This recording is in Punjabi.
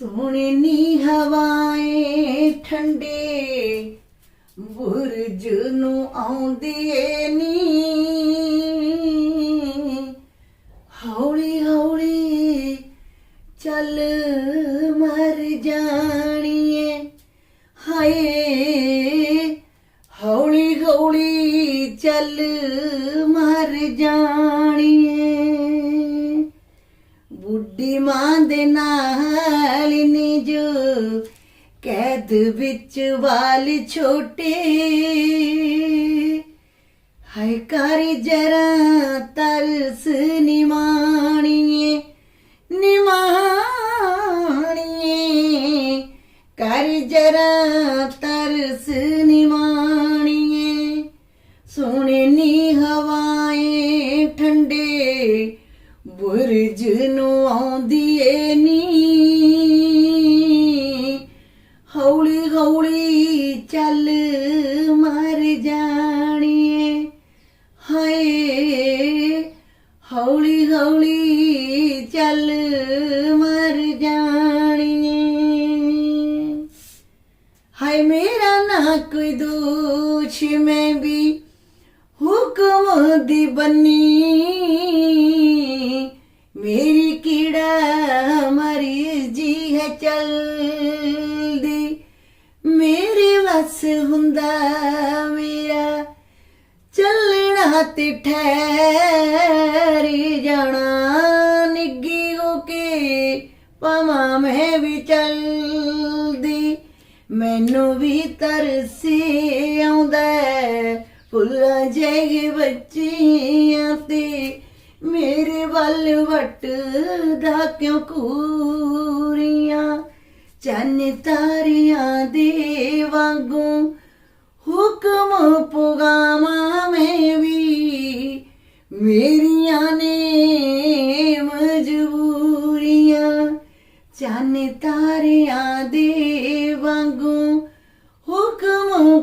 ਸੋਹਣੀ ਨੀ ਹਵਾਏ ਠੰਡੇ, ਬੁਰਜ ਨੂੰ ਆਉਂਦੀ ਏ ਨੀ ਹੌਲੀ ਹੌਲੀ ਚੱਲ ਮਰ ਜਾਣੀਏ, ਹਾਏ। ਹੌਲੀ ਹੌਲੀ ਚੱਲ ਮਰ ਜਾਣੀਏ। ਬੁੱਢੀ ਮਾਂ ਦੇ ਨਾਲ ਨੇ ਜੋ ਕੈਦ ਵਿੱਚ ਵਾਲ ਛੋਟੇ। ਹਾਏ ਕਰ ਜਰਾ ਤਰਸ ਨਿਮਾਣੀਏ ਨਿਮਾਣੀਏ। ਕਰ ਜਰਾ ਤਰਸ ਨਿਮਾਣੀਏ, ਸੋਹਣੇ ਨੀ ਹਵਾਏ ਠੰਡੇ ਬੁਰਜ ਨੂੰ ਆਉਂਦੀ ਏ ਨੀ ਹੌਲੀ ਹੌਲੀ ਚੱਲ ਮਰ ਜਾਣੀਏ। ਹਾਏ, ਹੌਲੀ ਹੌਲੀ ਚੱਲ ਮਰ ਜਾਣੀਏ। ਹਾਏ, ਮੇਰਾ ਨਾ ਕੋਈ ਦੋਸ਼ ਮੈਂ ਵੀ ਹੁਕਮ ਦੀ ਬੰਨੀ ਮੇਰੇ ਵਸ ਹੁੰਦਾ ਮੇਰਾ। ਚੱਲਣਾ ਤੇ ਠਹਿਰ ਜਾਣਾ ਨਿੱਗੀ ਹੋ ਕੇ ਪਵਾਂ ਮੈਂ ਵੀ ਚੱਲਦੀ। ਮੈਨੂੰ ਵੀ ਤਰਸੇ ਆਉਂਦਾ ਹੈ, ਫੁੱਲਾਂ ਜਿਹੇ ਬੱਚੀਆਂ ਤੇ। ਮੇਰੇ ਵੱਲ ਵਟਦਾ ਕਿਉਂ ਕੂਰੀਆਂ? ਚੰਨ ਤਾਰਿਆਂ ਦੇ ਵਾਂਗੂ ਹੁਕਮ ਪੁਗਾਵਾਂ ਮੈਂ ਵੀ। ਮੇਰੀਆਂ ਨੇ ਮਜਬੂਰੀਆਂ ਚੰਨ ਤਾਰਿਆਂ ਦੇ ਵਾਂਗੂ ਹੁਕਮ